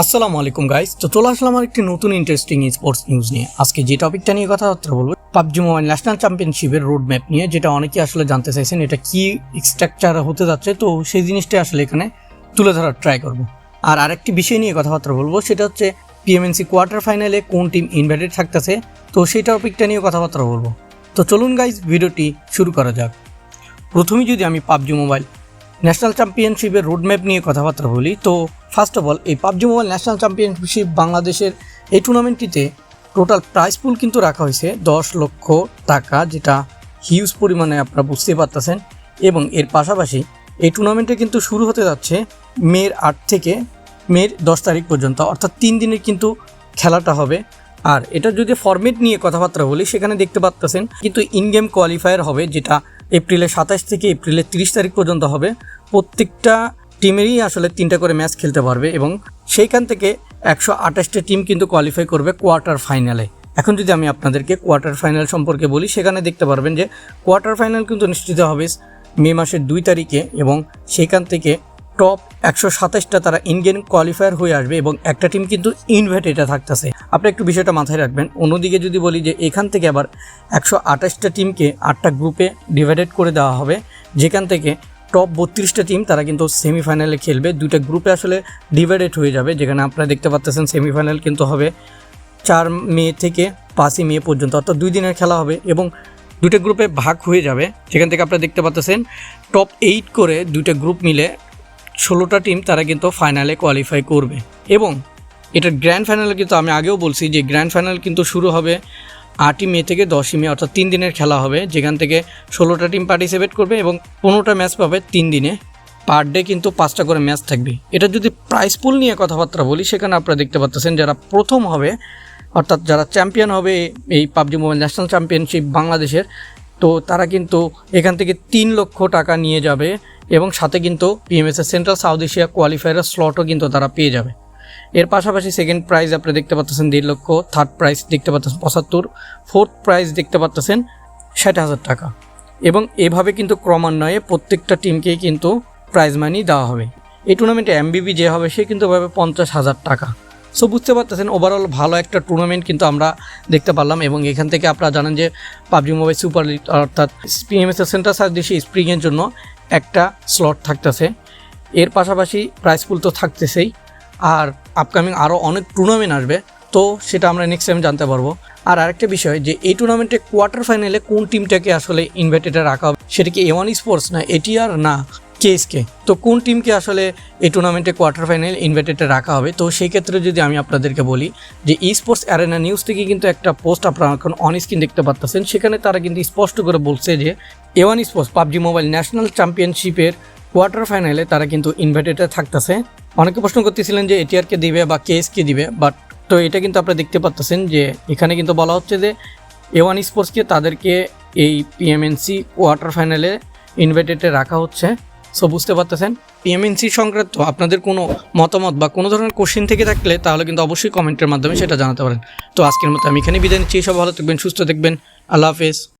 আসসালামু আলাইকুম গাইস তো চলে আসলাম আর একটি নতুন ইন্টারেস্টিং স্পোর্টস নিউজ নিয়ে। আজকে যে টপিকটা নিয়ে কথাবার্তা বলব, পাবজি মোবাইল ন্যাশনাল চ্যাম্পিয়নশিপের রোড ম্যাপ নিয়ে, যেটা অনেকেই আসলে জানতে চাইছেন এটা কি স্ট্রাকচার হতে যাচ্ছে। তো সেই জিনিসটা আসলে এখানে তুলে ধরার ট্রাই করব। আর আরেকটি বিষয় নিয়ে কথাবার্তা বলব, সেটা হচ্ছে পিএমএনসি কোয়ার্টার ফাইনালে কোন টিম ইনভাইটেড থাকতেছে? তো সেই টপিকটা নিয়ে কথাবার্তা বলব। তো চলুন গাইজ ভিডিওটি শুরু করা যাক। প্রথমেই যদি আমি পাবজি মোবাইল ন্যাশনাল চ্যাম্পিয়নশিপের রোড ম্যাপ নিয়ে কথাবার্তা বলি, তো ফার্স্ট অফ অল এই পাবজি মোবাইল ন্যাশনাল চ্যাম্পিয়নশিপ বাংলাদেশের এই টুর্নামেন্টটিতে টোটাল প্রাইস পুল কিন্তু রাখা হয়েছে দশ লক্ষ টাকা, যেটা হিউজ পরিমাণে আপনারা বুঝতে পারতেছেন। এবং এর পাশাপাশি এই টুর্নামেন্টে কিন্তু শুরু হতে যাচ্ছে মের আট থেকে মের দশ তারিখ পর্যন্ত, অর্থাৎ তিন দিনের কিন্তু খেলাটা হবে। আর এটা যদি ফরম্যাট নিয়ে কথাবার্তা বলি, সেখানে দেখতে পাচ্তেছেন কিন্তু ইন গেম কোয়ালিফায়ার হবে, যেটা এপ্রিলের সাতাশ থেকে এপ্রিলের তিরিশ তারিখ পর্যন্ত হবে। প্রত্যেকটা টিমেরই আসলে তিনটা করে ম্যাচ খেলতে পারবে এবং সেইখান থেকে একশো আঠাশটা টিম কিন্তু কোয়ালিফাই করবে কোয়ার্টার ফাইনালে এখন যদি আমি আপনাদেরকে কোয়ার্টার ফাইনাল সম্পর্কে বলি, সেখানে দেখতে পারবেন যে কোয়ার্টার ফাইনাল কিন্তু নিশ্চিত হবে মে মাসের দুই তারিখে এবং সেখান থেকে টপ একশো সাতাশটা তারা ইনগেম কোয়ালিফায়ার হয়ে আসবে এবং একটা টিম কিন্তু ইনভাইটেডে থাকতেছে। আপনি একটু বিষয়টা মাথায় রাখবেন। অন্যদিকে যদি বলি যে এখান থেকে আবার একশো আঠাশটা টিমকে আটটা গ্রুপে ডিভাইডেড করে দেওয়া হবে, যেখান থেকে টপ বত্রিশটা টিম তারা কিন্তু সেমিফাইনালে খেলবে। দুইটা গ্রুপে আসলে ডিভাইডেড হয়ে যাবে। যেখানে আপনারা দেখতে পাচ্ছেন সেমিফাইনাল কিন্তু হবে চার মে থেকে পাঁচই মে পর্যন্ত, অর্থাৎ দুই দিনের খেলা হবে এবং দুইটা গ্রুপে ভাগ হয়ে যাবে। যেখান থেকে আপনারা দেখতে পাচ্ছেন টপ এইট করে দুইটা গ্রুপ মিলে ষোলোটা টিম তারা কিন্তু ফাইনালে কোয়ালিফাই করবে। এবং এটার গ্র্যান্ড ফাইনাল কিন্তু আমি আগেও বলছি যে গ্র্যান্ড ফাইনাল কিন্তু শুরু হবে আটই মে থেকে দশই মে, অর্থাৎ তিন দিনের খেলা হবে, যেখান থেকে ষোলোটা টিম পার্টিসিপেট করবে এবং পনেরোটা ম্যাচ পাবে তিন দিনে। পার ডে কিন্তু পাঁচটা করে ম্যাচ থাকবে। এটা যদি প্রাইস পুল নিয়ে কথাবার্তা বলি, সেখানে আপনারা দেখতে পাচ্ছেন যারা প্রথম হবে, অর্থাৎ যারা চ্যাম্পিয়ন হবে এই পাবজি মোবাইল ন্যাশনাল চ্যাম্পিয়নশিপ বাংলাদেশের, তো তারা কিন্তু এখান থেকে তিন লক্ষ টাকা নিয়ে যাবে এবং সাথে কিন্তু পিএমএসের সেন্ট্রাল সাউথ এশিয়া কোয়ালিফায়ারের স্লটও কিন্তু তারা পেয়ে যাবে। এর পাশাপাশি সেকেন্ড প্রাইজ আপনি দেখতে পাচ্ছেন দেড় লক্ষ থার্ড প্রাইজ দেখতে পাচ্ছেন পঁচাত্তর ফোর্থ প্রাইজ দেখতে পাচ্ছেন ষাট হাজার টাকা। এবং এভাবে কিন্তু ক্রমান্বয়ে প্রত্যেকটা টিমকেই কিন্তু প্রাইজ মানি দেওয়া হবে। এই টুর্নামেন্টে এমবিবি যে হবে, সে কিন্তু পাবে পঞ্চাশ হাজার টাকা। সো বুঝতে পারতেছেন ওভারঅল ভালো একটা টুর্নামেন্ট কিন্তু আমরা দেখতে পারলাম এবং এখান থেকে আপনারা জানেন যে পাবজি মোবাইল সুপার লিগ অর্থাৎ পিএমএসএর সেন্টার সার্চ দেশে স্প্রিংয়ের জন্য একটা স্লট থাকতেছে। এর পাশাপাশি প্রাইস পুল তো থাকতেছেই। আর আপকামিং আরও অনেক টুর্নামেন্ট আসবে, তো সেটা আমরা নেক্সট টাইম জানতে পারব। আর আরেকটা বিষয় যে, এই টুর্নামেন্টে কোয়ার্টার ফাইনালে কোন টিমটাকে আসলে ইনভাইটেডে রাখা হবে? সেটা কি এওয়ান স্পোর্টস না এটিআর না কেএসকে তো কোন টিমকে আসলে এই টুর্নামেন্টে কোয়ার্টার ফাইনাল ইনভাইটেডে রাখা হবে? তো সেই ক্ষেত্রে যদি আমি আপনাদেরকে বলি যে ই স্পোর্টস অ্যারেনা নিউজ থেকে কিন্তু একটা পোস্ট আপনারা এখন অন স্ক্রিন দেখতে পাচ্ছেন সেখানে তারা কিন্তু স্পষ্ট করে বলছে যে A one sports PUBG mobile national চ্যাম্পিয়নশিপের কোয়ার্টার ফাইনালে তারা কিন্তু ইনভাইটেডে থাকতেছে। অনেকে প্রশ্ন করতেছিলেন যে এটিআরকে দিবে বা কেএসকে দিবে বাট তো এটা কিন্তু আপনারা দেখতে পাচ্ছেন যে এখানে কিন্তু বলা হচ্ছে যে এ ওয়ান স্পোর্টসকে তাদেরকে এই পিএমএনসি কোয়ার্টার ফাইনালে ইনভাইটেডে রাখা হচ্ছে। সো বুঝতে পারতেছেন? পিএমএনসি সংক্রান্ত আপনাদের কোনো মতামত বা কোনো ধরনের কোশ্চেন থেকে থাকলে তাহলে কিন্তু অবশ্যই কমেন্টের মাধ্যমে সেটা জানাতে পারেন। তো, আজকের মতো আমি এখানে বিদায় নিচ্ছি। সব ভালো থাকবেন, সুস্থ থাকবেন। আল্লাহ হাফেজ।